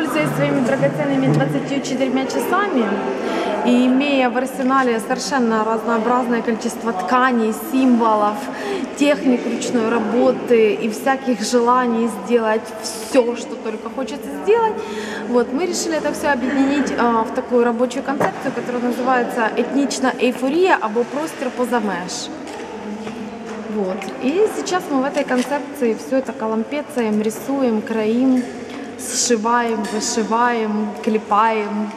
Пользуясь своими драгоценными 24 часами и имея в арсенале совершенно разнообразное количество тканей, символов, техник ручной работы и всяких желаний сделать все, что только хочется сделать, вот, мы решили это все объединить а, в такую рабочую концепцию, которая называется «Этнична эйфория або простір поза меж». Вот. И сейчас мы в этой концепции все это коломпецаем, рисуем, краим, сшиваем, вышиваем, клепаем,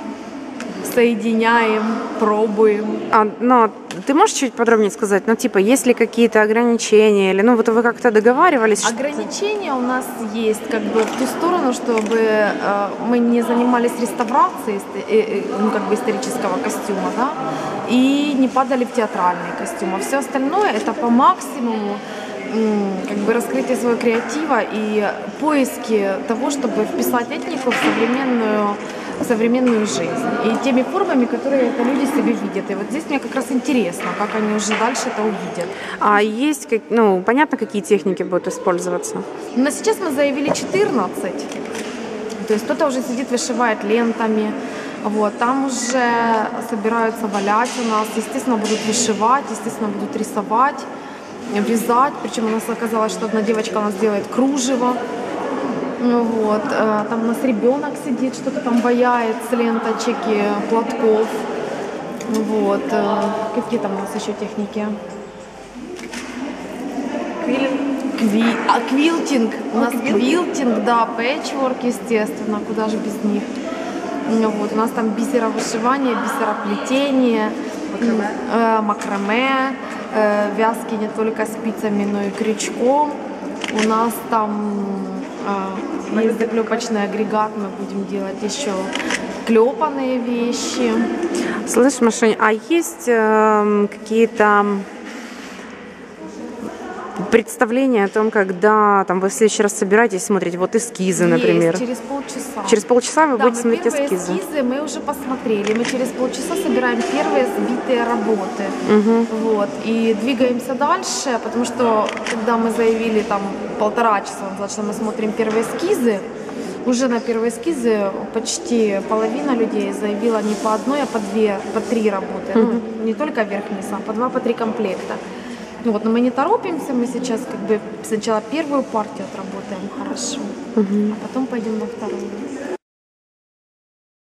соединяем, пробуем. А, но ты можешь чуть подробнее сказать, ну, типа, есть ли какие-то ограничения, или, ну, вот вы как-то договаривались? что- Ограничения у нас есть как бы в ту сторону, чтобы э, мы не занимались реставрацией э, э, ну, как бы исторического костюма, да, и не падали в театральные костюмы. Все остальное это по максимуму как бы раскрытие своего креатива и поиски того, чтобы вписать этнику в современную в современную жизнь и теми формами, которые это люди себе видят. И вот здесь мне как раз интересно, как они уже дальше это увидят. А есть, ну, понятно, какие техники будут использоваться? Но сейчас мы заявили 14. То есть кто-то уже сидит, вышивает лентами. Вот, там уже собираются валять у нас. Естественно, будут вышивать, естественно, будут рисовать, вязать. Причем у нас оказалось, что одна девочка у нас делает кружево. Ну Вот. э, Там у нас ребенок сидит, что-то там ваяет с ленточек и платков. Вот. э, Какие там у нас еще техники? Кви... А, квилтинг. У нас квилтинг, да, пэтчворк, естественно, куда же без них. Ну Вот, у нас там бисеровышивание, бисероплетение, макраме, э, макраме вязки не только спицами, но и крючком. У нас там э, есть заклепочный агрегат, мы будем делать еще клепанные вещи. Слышь, Машень, а есть эм, какие-то представления о том, когда там вы в следующий раз собираетесь, смотрите, вот эскизы, например? Есть, через полчаса. Через полчаса вы Да, будете смотреть эскизы. эскизы мы уже посмотрели. Мы через полчаса собираем первые сбитые работы. Вот. И двигаемся дальше, потому что когда мы заявили там полтора часа что мы смотрим первые эскизы, уже на первые эскизы почти половина людей заявила не по одной, а по две, по три работы. Ну, не только верх-низ, а по два, по три комплекта. Ну вот, но мы не торопимся, мы сейчас как бы сначала первую партию отработаем хорошо, а потом пойдем на вторую.